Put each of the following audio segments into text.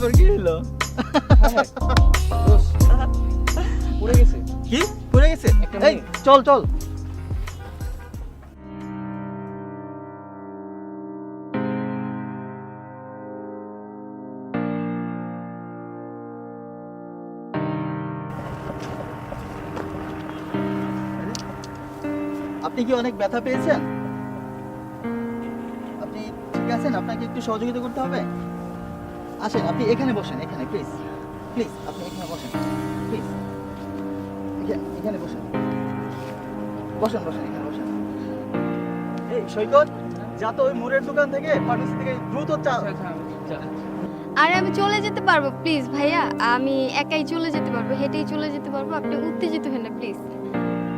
তারপর কি হলো পড়ে গেছে। কি? পড়ে গেছে? এই চল চল। আপনি কি অনেক ব্যথা পেয়েছেন? আপনি ঠিক আছেন? আপনাকে একটু সহযোগিতা করতে হবে? আসেন আপনি এখানে বসেন এখানে প্লিজ প্লিজ আপনি এখানে বসেন প্লিজ এখানে বসেন। বসেন বসেন এখানে বসেন। এই সৈকত যা তো ওই মুরের দোকান থেকে ফার্মেসি থেকে দ্রুত চা আরে আমি চলে যেতে পারব প্লিজ ভাইয়া। আমি একাই চলে যেতে পারব হেঁটেই চলে যেতে পারব। আপনি উত্তেজিত হেন না প্লিজ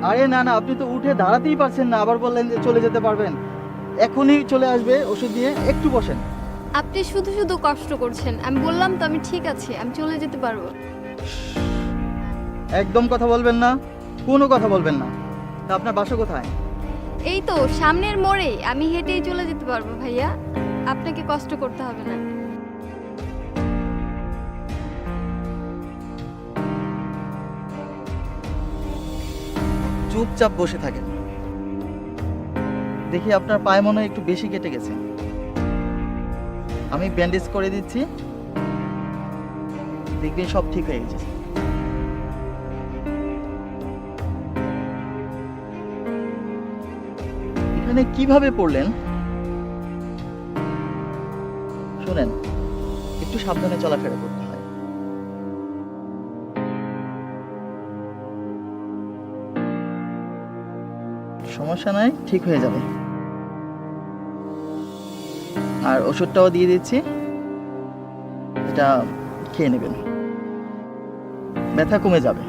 আরে না না আপনি তো উঠে দাঁড়াতেই পারছেন না আবার বললেন যে চলে যেতে পারবেন। এখনই চলে আসবে ওষুধ দিয়ে একটু বসেন। আপনি শুধু শুধু কষ্ট করছেন। আমি বললাম তো আমি ঠিক আছি আমি চলে যেতে পারব। একদম কথা বলবেন না কোনো কথা বলবেন না। তা আপনার বাসা কোথায়? এই তো সামনের মোড়ে আমি হেঁটেই চলে যেতে পারব ভাইয়া। আপনাকে কষ্ট করতে হবে না। চুপচাপ বসে থাকেন। দেখি আপনার পায়ে মনে হয় একটু বেশি কেটে গেছে। আমি ব্যান্ডেজ করে দিচ্ছি। দেখবেন সব ঠিক হয়ে গেছে। এখানে কীভাবে পড়লেন? শোনেন, একটু সাবধানে চলাফেরা করতে হয়। সমস্যা নাই, ঠিক হয়ে যাবে। আর ওষুধটাও দিয়ে দিচ্ছি। এটা খেয়ে নেবেন। ব্যথা কমে যাবে।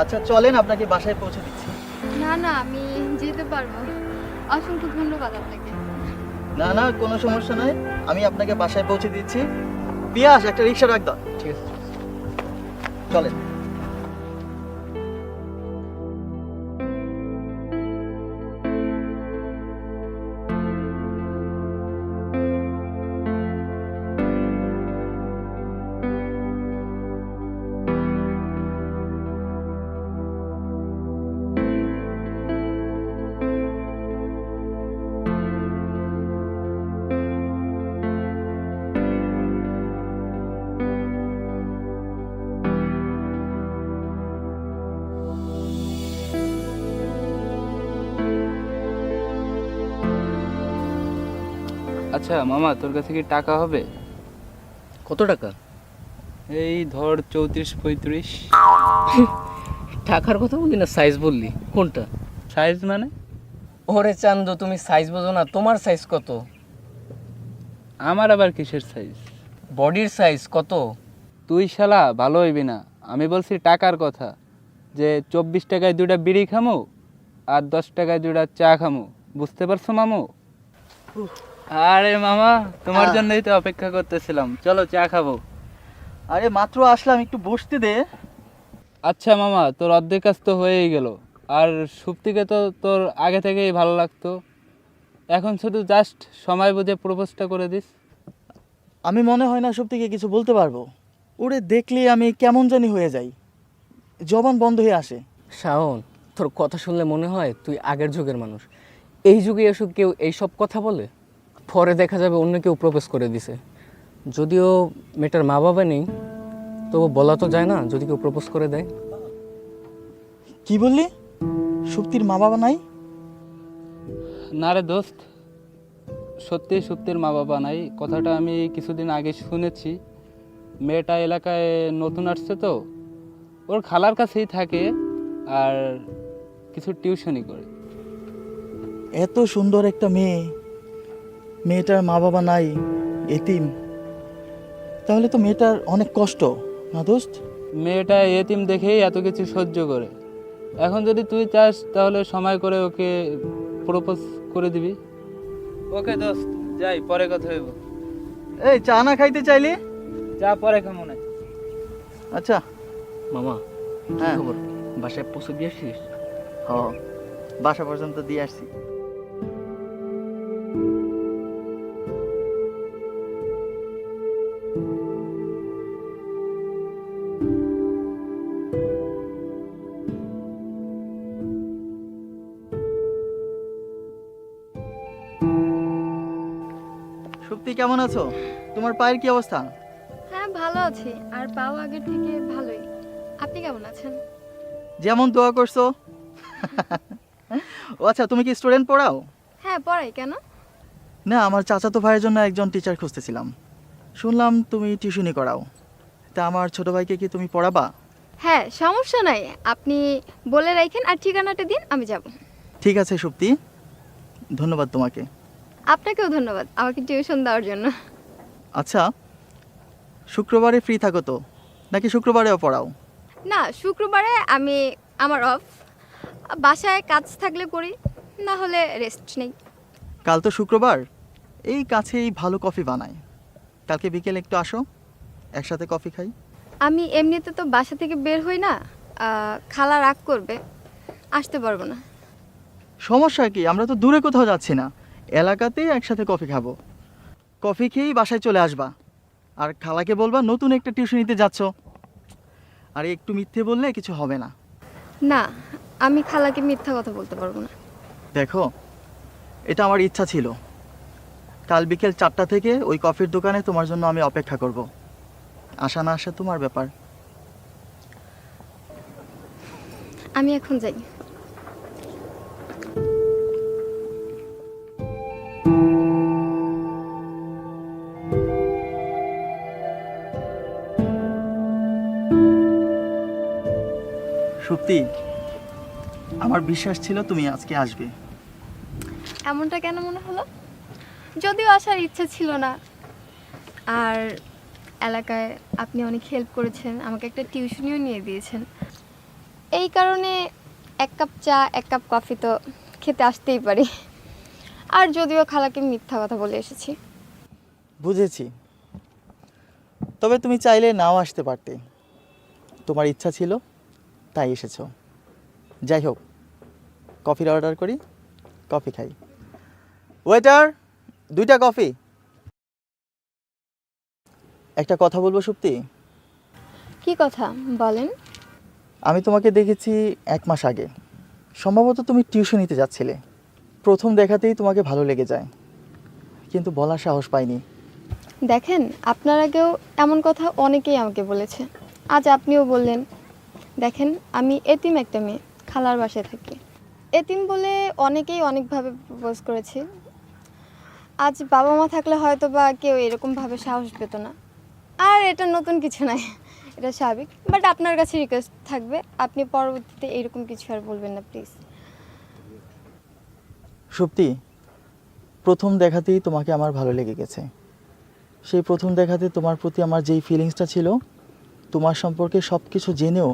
আচ্ছা চলেন আপনাকে বাসায় পৌঁছে দিচ্ছি। না না, আমি যেতে পারব। অসংখ্য ধন্যবাদ আপনাকে। না না, কোনো সমস্যা নাই। আমি আপনাকে বাসায় পৌঁছে দিচ্ছি। পিয়াস, একটা রিক্সা রাখ দাও। ঠিক আছে চলেন। আচ্ছা মামা তোর কাছে কি টাকা হবে? কত টাকা? এই ধর চৌত্রিশ পঁয়ত্রিশ। টাকার কথা বললি না সাইজ বললি? কোনটা? সাইজ মানে? ওরে চান্দ তুমি সাইজ বোঝো না তোমার সাইজ কত? আমার আবার কিসের সাইজ বডির সাইজ কত? তুই শালা ভালো হইবি না। আমি বলছি টাকার কথা যে চব্বিশ টাকায় দুটা বিড়ি খামো আর দশ টাকায় দুটা চা খামো। বুঝতে পারছ মামু? আরে মামা তোমার জন্যই তো অপেক্ষা করতেছিলাম। চলো চা খাব। আরে মাত্র আসলাম একটু বসতে দে। আচ্ছা মামা তোর অর্ধেক কাজ তো হয়েই গেল। আর সুপ্তিকে তো তোর আগে থেকেই ভালো লাগতো। এখন শুধু জাস্ট সময় বুঝে প্রপোজটা করে দিস। আমি মনে হয় না সব থেকে কিছু বলতে পারব। ওরে দেখলে আমি কেমন জানি হয়ে যাই। জবান বন্ধ হয়ে আসে। শাওন তোর কথা শুনলে মনে হয় তুই আগের যুগের মানুষ। এই যুগে এসব কেউ এই সব কথা বলে? পরে দেখা যাবে অন্য কেউ প্রপোজ করে দিছে। যদিও মেয়েটার মা বাবা নেই তবু বলা তো যায় না যদি কেউ প্রপোজ করে দেয়। কি বললি? সুপ্তির মা বাবা নাই? না রে দোস্ত সত্যি সুপ্তির মা বাবা নাই। কথাটা আমি কিছুদিন আগে শুনেছি। মেয়েটা এলাকায় নতুন আসছে তো ওর খালার কাছেই থাকে আর কিছু টিউশনই করে। এত সুন্দর একটা মেয়ে। মেয়েটার মা বাবা নাই এতিম। তাহলে তো মেয়েটার অনেক কষ্ট না দোস্ত? মেয়েটা এতিম দেখেই এত কিছু সহ্য করে। এখন যদি তুই চাস তাহলে সময় করে ওকে প্রপোজ করে দিবি। ওকে দোস্ত যাই পরে কথা হইব। এই চা না খাইতে চাইলি? যা পরে কেমন আছে আচ্ছা। মামা হ্যাঁ। খবর? বাসায় পৌঁছে দিয়ে আসছিস? হ বাসা পর্যন্ত দিয়ে আসছি। সুপ্তি কেমন আছো? তোমার পায়ের কি অবস্থা? হ্যাঁ ভালো আছি। আর পাও আগের থেকে ভালোই। আপনি কেমন আছেন? যেমন দোয়া করছ। ও আচ্ছা তুমি কি স্টুডেন্ট পড়াও? হ্যাঁ পড়াই। কেন? না আমার চাচাতো ভাইয়ের জন্য একজন টিচার খুঁজতেছিলাম। শুনলাম তুমি টিউশনি করাও। তা আমার ছোট ভাইকে কি তুমি পড়াবা? হ্যাঁ সমস্যা নাই। আপনি বলে রাখেন আর ঠিকানাটা দিন আমি যাব। ঠিক আছে সুপ্তি। ধন্যবাদ তোমাকে। আপনাকেও ধন্যবাদ আমাকে টিউশন দেওয়ার জন্য। আচ্ছা শুক্রবারে ফ্রি থাকো তো নাকি শুক্রবারেও পড়াও? না শুক্রবারে আমি আমার অফ বাসায় কাজ থাকলে করি না হলে রেস্ট নেই। কাল তো শুক্রবার এই কাছেই ভালো কফি বানায় কালকে বিকেলে একটু আসো একসাথে কফি খাই। আমি এমনিতে তো বাসা থেকে বের হই না খালা রাগ করবে আসতে পারব না। সমস্যা কি? আমরা তো দূরে কোথাও যাচ্ছি না। এলাকাতেই একসাথে কফি খাব। কফি খেয়েই বাসায় চলে আসবা। আর খালাকে বলবা নতুন একটা টিউশনিতে যাচ্ছ। আর একটু মিথ্যে বললে কিছু হবে না। না আমি খালাকে মিথ্যা কথা বলতে পারব না। দেখো এটা আমার ইচ্ছা ছিল। কাল বিকেল চারটা থেকে ওই কফির দোকানে তোমার জন্য আমি অপেক্ষা করব। আসা না আসা তোমার ব্যাপার। আমি এখন যাই। সুপ্তি আমার বিশ্বাস ছিল তুমি আজকে আসবে। এমনটা কেন মনে হলো? যদিও আসার ইচ্ছে ছিল না। আর এলাকায় আপনি অনেক হেল্প করেছেন আমাকে একটা টিউশনিও নিয়ে দিয়েছেন। এই কারণে এক কাপ চা এক কাপ কফি তো খেতে আসতেই পারি। আর যদিও খালাকে মিথ্যা কথা বলে এসেছি। বুঝেছি। তবে তুমি চাইলে নাও আসতে পারতে। তোমার ইচ্ছা ছিল? তাই এসেছ। যাই হোক কফির অর্ডার করি কফি খাই। ওয়েটার দুইটা কফি। একটা কথা বলব সুপ্তি? কি কথা? বলেন। আমি তোমাকে দেখেছি এক মাস আগে। সম্ভবত তুমি টিউশনিতে যাচ্ছিলে। প্রথম দেখাতেই তোমাকে ভালো লেগে যায়। কিন্তু বলার সাহস পাইনি। দেখেন আপনার আগেও এমন কথা অনেকেই আমাকে বলেছে। আজ আপনিও বললেন দেখেন, আমি এতিম একটা মেয়ে, খালার বাসায় থাকি। এতিম বলে অনেকেই অনেকভাবে প্রপোজ করেছে। আজ বাবা মা থাকলে হয়তো বা কেউ এরকমভাবে সাহস পেত না। আর এটা নতুন কিছু নাই এটা স্বাভাবিক। বাট আপনার কাছে রিকোয়েস্ট থাকবে, আপনি পরবর্তীতে এরকম কিছু আর বলবেন না প্লিজ সত্যি, প্রথম দেখাতেই তোমাকে আমার ভালো লেগে গেছে। সেই প্রথম দেখাতে তোমার প্রতি আমার যেই ফিলিংসটা ছিল, তোমার সম্পর্কে সব কিছু জেনেও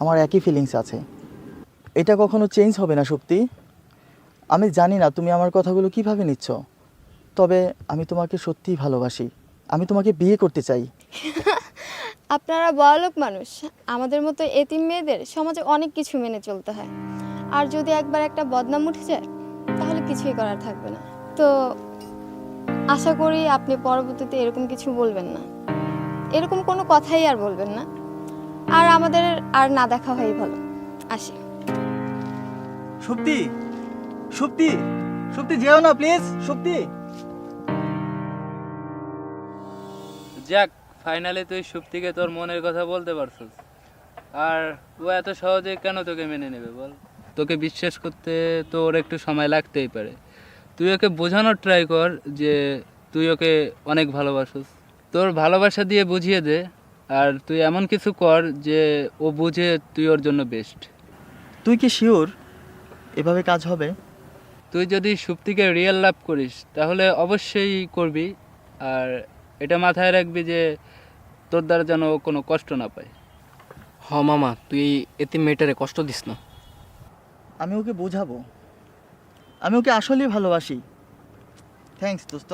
আমার একই ফিলিংস আছে। এটা কখনো চেঞ্জ হবে না সুপ্তি আমি জানি না তুমি আমার কথাগুলো কীভাবে নিচ্ছ। তবে আমি তোমাকে সত্যিই ভালোবাসি। আমি তোমাকে বিয়ে করতে চাই। আপনারা বড়লোক মানুষ। আমাদের মতো এতিম মেয়েদের সমাজে অনেক কিছু মেনে চলতে হয়। আর যদি একবার একটা বদনাম উঠে যায়, তাহলে কিছুই করার থাকবে না। তো আশা করি আপনি পরবর্তীতে এরকম কিছু বলবেন না। এরকম কোনো কথাই আর বলবেন না। আর আমাদের আর না দেখা হয় ভালো। আসি। সুপ্তি সুপ্তি সুপ্তি যেও না প্লিজ সুপ্তি। যাক ফাইনালি তুই সুপ্তিকে তোর মনের কথা বলতে পারছিস। আর ও এত সহজে কেন তোকে মেনে নেবে বল? তোকে বিশ্বাস করতে তো ওর একটু সময় লাগতেই পারে। তুই ওকে বোঝানোর ট্রাই কর যে তুই ওকে অনেক ভালোবাসিস। তোর ভালোবাসা দিয়ে বুঝিয়ে দে আর তুই এমন কিছু কর যে ও বুঝে তুই ওর জন্য বেস্ট তুই কি শিওর এভাবে কাজ হবে? তুই যদি সুপ্তিকে রিয়েল লাভ করিস তাহলে অবশ্যই করবি। আর এটা মাথায় রাখবি যে তোর দ্বারা যেন ও কোনো কষ্ট না পায়। হ মামা তুই এতে মেয়েটারে কষ্ট দিস না। আমি ওকে বোঝাবো। আমি ওকে আসলেই ভালোবাসি। থ্যাঙ্কস দোস্ত।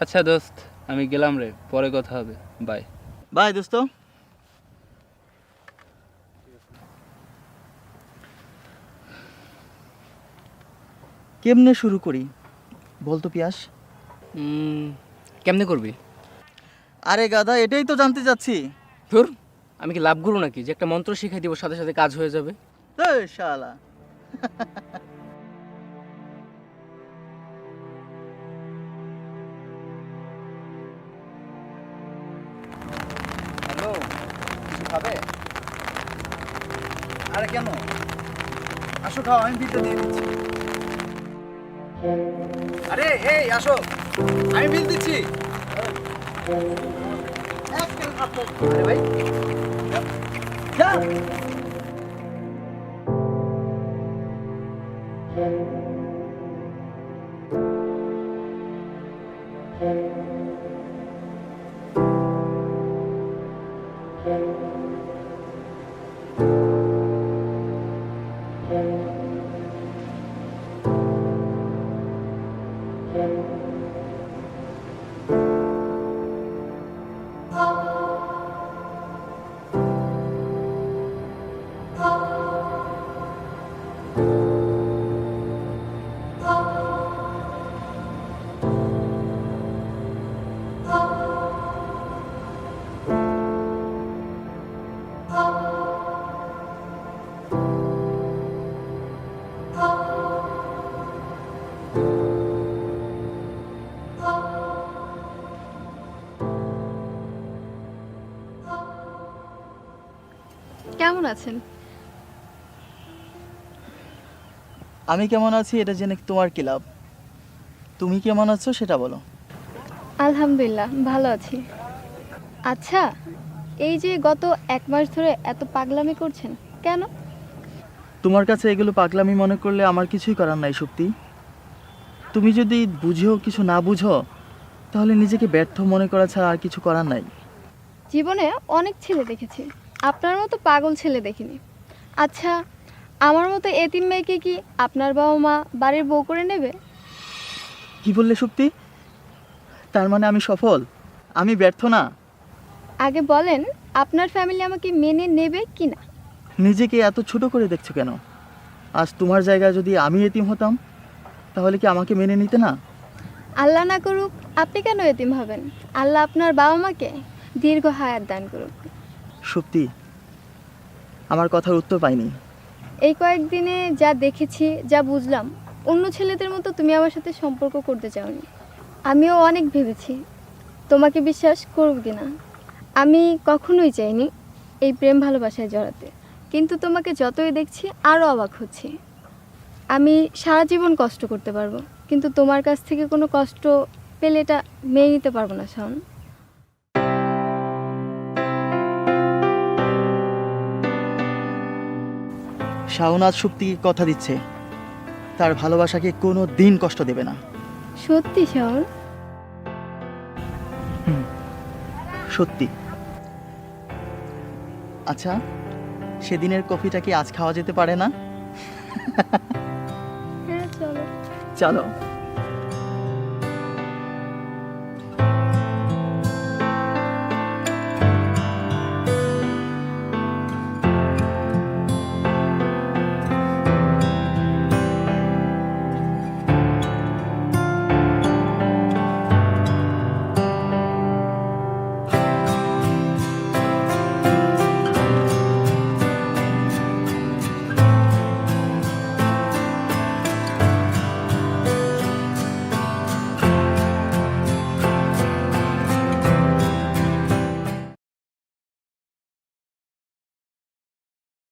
আচ্ছা দোস্ত আমি গেলাম রে পরে কথা হবে। বাই বাই দোস্ত কেমনে শুরু করি বলতো পিয়াস উম, কেমনে করবি আরে গাদা এটাই তো জানতে চাচ্ছি ধুর আমি কি লাভ গুরু নাকি যে একটা মন্ত্র শিখাই দিব সাথে সাথে কাজ হয়ে যাবে শালা খাবে? আরে কেন? আসো খাও, আমি বিলটা দিয়ে দিচ্ছি। আরে, এই, আসো। আমি বিল দিচ্ছি। আরে ভাই। কেমন আছেন? আমি কেমন আছি এটা জেনে তোমার কি লাভ? তুমি কেমন আছো সেটা বলো। আলহামদুলিল্লাহ ভালো আছি। আচ্ছা এই যে গত এক মাস ধরে এত পাগলামি করছেন কেন? তোমার কাছে এগুলো পাগলামি মনে করলে আমার কিছুই করার নাই শক্তি তুমি যদি বুঝো কিছু না বুঝো তাহলে নিজেকে ব্যর্থ মনে করা ছাড়া আর কিছু করার নাই। জীবনে অনেক ছেলে দেখেছি। আপনার মতো পাগল ছেলে দেখিনি। আচ্ছা আমার মতো এতিম মেয়েকে কি আপনার বাবা মা বাড়ির বউ করে নেবে? কি বললে শক্তি তার মানে আমি সফল? আমি ব্যর্থ না? আগে বলেন আপনার ফ্যামিলি আমাকে মেনে নেবে কি না? নিজেকে এত ছোট করে দেখছ কেন? আজ তোমার জায়গায় যদি আমি এতিম হতাম তাহলে কি আমাকে মেনে নিতে না? আল্লাহ না করুক আপনি কেন এতিম হবেন? আল্লাহ আপনার বাবা মাকে দীর্ঘ হায়াত দান করুক। সত্যি, আমার কথার উত্তর পাইনি। এই কয়েকদিনে যা দেখেছি, যা বুঝলাম, অন্য ছেলেদের মতো তুমি আমার সাথে সম্পর্ক করতে চাওনি। আমিও অনেক ভেবেছি, তোমাকে বিশ্বাস করব কি না আমি কখনোই চাইনি এই প্রেম ভালোবাসায় জড়াতে, কিন্তু তোমাকে যতই দেখছি, আরও অবাক হচ্ছি। আমি সারা জীবন কষ্ট করতে পারব, কিন্তু তোমার কাছ থেকে কোনো কষ্ট পেলে এটা মেনে নিতে পারব না, শাওন। শাওনাজ শক্তিকে কথা দিচ্ছে। তার ভালোবাসাকে কোনো দিন কষ্ট দেবে না। সত্যি শাওন? সত্যি। আচ্ছা সেদিনের কফিটা কি আজ খাওয়া যেতে পারে না? হ্যাঁ চলো। চলো।